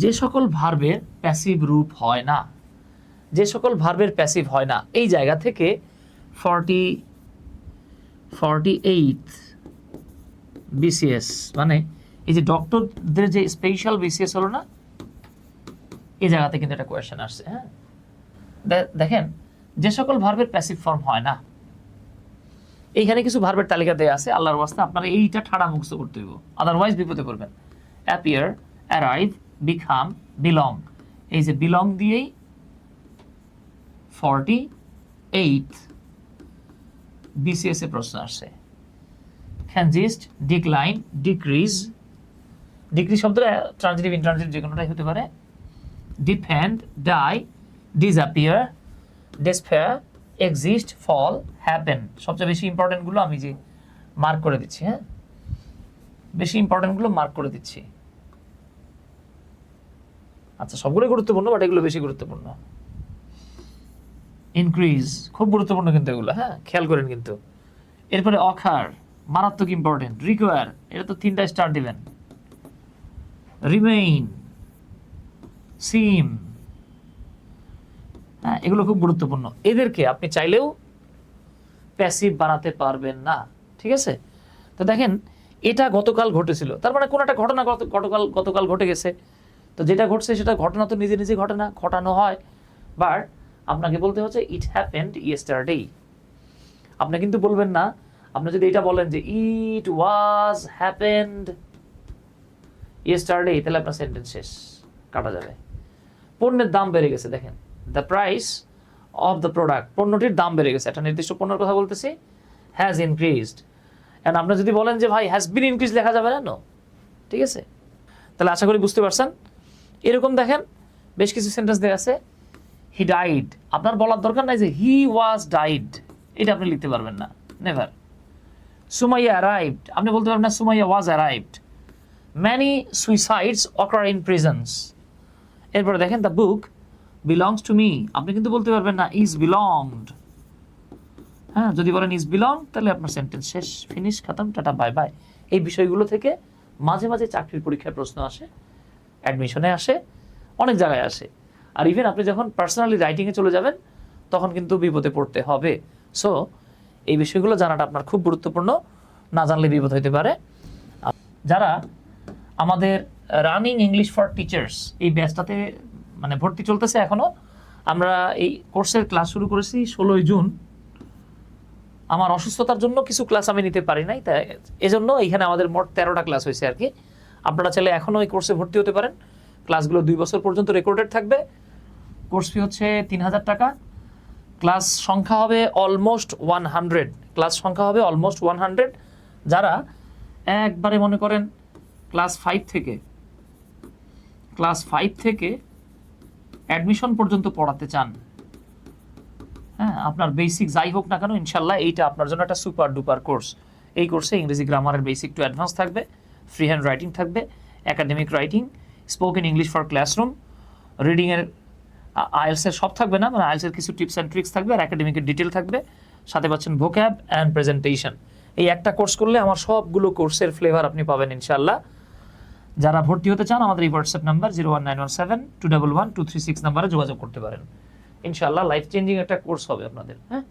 যে সকল ভার্বের প্যাসিভ রূপ হয় না, যে সকল ভার্বের প্যাসিভ হয় না, এই জায়গা থেকে ফর্টি ফর্টি এইট বিসিএস মানে এই যে ডক্টরদের যে স্পেশাল বিসিএস হলো না, এই জায়গাতে কিন্তু একটা কোয়েশ্চেন আসছে হ্যাঁ? দেখেন, যে সকল ভার্বের প্যাসিভ ফর্ম হয় না, এইখানে কিছু ভার্বের তালিকা দেওয়া আছে, আল্লাহর ওয়াস্তে আপনারা এইটা ঠাড়া মুখস্থ করতে হইব আদারওয়াইজ বিপদে পড়বেন। অ্যাপিয়ার অ্যারাইভ বিকাম বিলং এই যে বিলং দিয়েই ফর্টি এইট বিসিএস এ প্রশ্ন আসছে খ্যানজিস্ট ডিক্লাইন ডিক্রিজ ডিক্রিজ শব্দটা ট্রানজিটিভ ইনট্রানজিটিভ যে কোনোটাই হতে পারে। Defend die disappear despair exist fall happen সবচেয়ে বেশি ইম্পর্টেন্টগুলো আমি যে মার্ক করে দিচ্ছি হ্যাঁ? বেশি ইম্পর্টেন্টগুলো মার্ক করে দিচ্ছি। আচ্ছা সবগুলো গুরুত্বপূর্ণ বাট এগুলো বেশি গুরুত্বপূর্ণ। ইনক্রিজ খুব গুরুত্বপূর্ণ কিন্তু এগুলো হ্যাঁ খেয়াল করেন কিন্তু। এরপরে অখার মারাত্মক ইম্পর্টেন্ট রিকোয়ার এটা তো তিনটা স্টার দিবেন। রিমেইন সিম হ্যাঁ এগুলো খুব গুরুত্বপূর্ণ। এদেরকে আপনি চাইলেও প্যাসিভ বানাতে পারবেন না, ঠিক আছে? তো দেখেন, এটা গতকাল ঘটেছিল, তার মানে কোনো একটা ঘটনা গতকাল গতকাল ঘটে গেছে। তো যেটা ঘটছে সেটা ঘটনা তো নিজে নিজে ঘটে না, ঘটানো হয়। বাট আপনাকে বলতে হচ্ছে ইট হ্যাপেন্ড ইয়েস্টারডে আপনি কিন্তু বলবেন না। আপনি যদি এটা বলেন যে ইট ওয়াজ হ্যাপেন্ড ইয়েস্টারডে তাহলে আপনার সেন্টেন্স শেষ, কাটা যাবে। পণ্যের দাম বেড়ে গেছে, দেখেন। The price of the product পণ্যটির দাম বেড়ে গেছে। একটা নির্দিষ্ট পণ্যের কথা বলতেছি হ্যাজ ইনক্রিজড অ্যান্ড আপনি যদি বলেন যে, ভাই হ্যাজ বিন ইনক্রিজ লেখা যাবে না? ঠিক আছে? তাহলে আশা করি বুঝতে পারছেন। এরকম দেখেন, বেশ কিছু সেন্টেন্স দেওয়া আছে হি ডাইড আপনার বলার দরকার নাই যে হি ওয়াজ ডাইড এটা আপনি লিখতে পারবেন না নেভার সুমাইয়া অ্যারাইভড আপনি বলতে পারবেন না, Sumaiya was arrived many suicides occur in prisons এরপরে দেখেন the book belongs to me আপনি কিন্তু বলতে পারবেন না ইজ বিলংড হ্যাঁ যদি বলেন ইজ বিলং তাহলে আপনার সেন্টেন্স শেষ ফিনিশ খাতাম, টাটা বাই বাই এই বিষয়গুলো থেকে মাঝে মাঝে চাকরির পরীক্ষায় প্রশ্ন আসে। অ্যাডমিশনে আসে, অনেক জায়গায় আসে। আর ইভেন আপনি যখন পার্সোনালি রাইটিংয়ে চলে যাবেন, তখন কিন্তু বিপদে পড়তে হবে। সো এই বিষয়গুলো জানাটা আপনার খুব গুরুত্বপূর্ণ, না জানলে বিপদ হতে পারে। যারা আমাদের রানিং ইংলিশ ফর টিচার্স এই ব্যাচটাতে মানে ভর্তি চলতেছে এখনও আমরা এই কোর্সের ক্লাস শুরু করেছি ষোলোই জুন। আমার অসুস্থতার জন্য কিছু ক্লাস আমি নিতে পারি নাই, তাই এজন্য এইখানে আমাদের মোট তেরোটা ক্লাস হয়েছে আর কি। আপনারা চাইলে এখনও এই কোর্সে ভর্তি হতে পারেন। ক্লাসগুলো দুই বছর পর্যন্ত রেকর্ডেড থাকবে। কোর্স ফি হচ্ছে তিন হাজার টাকা। ক্লাস সংখ্যা হবে অলমোস্ট ওয়ান হান্ড্রেড। ক্লাস সংখ্যা হবে অলমোস্ট ওয়ান হান্ড্রেড। যারা একবারে মনে করেন ক্লাস ফাইভ থেকে, ক্লাস ফাইভ থেকে অ্যাডমিশন পর্যন্ত পড়াতে চান হ্যাঁ আপনার বেসিক যাই হোক না কেন, ইনশাল্লাহ এইটা আপনার জন্য একটা সুপার ডুপার কোর্স। এই কোর্সে ইংরেজি গ্রামারের বেসিক টু অ্যাডভান্স থাকবে। ফ্রি হ্যান্ড রাইটিং থাকবে academic writing spoken English for classroom রিডিংয়ের আইএলসের সব থাকবে না মানে আইএলসের কিছু টিপস অ্যান্ড ট্রিক্স থাকবে, আর একাডেমিকের ডিটেল থাকবে, সাথে পাচ্ছেন ভোক্যাব অ্যান্ড প্রেজেন্টেশন এই একটা কোর্স করলে আমার সবগুলো কোর্সের ফ্লেভার আপনি পাবেন ইনশাল্লাহ যারা ভর্তি হতে চান, আমাদের এই WhatsApp number zero one nine one seven two double one two three six নাম্বারে যোগাযোগ করতে পারেন। ইনশাল্লাহ লাইফ চেঞ্জিং একটা কোর্স হবে আপনাদের হ্যাঁ?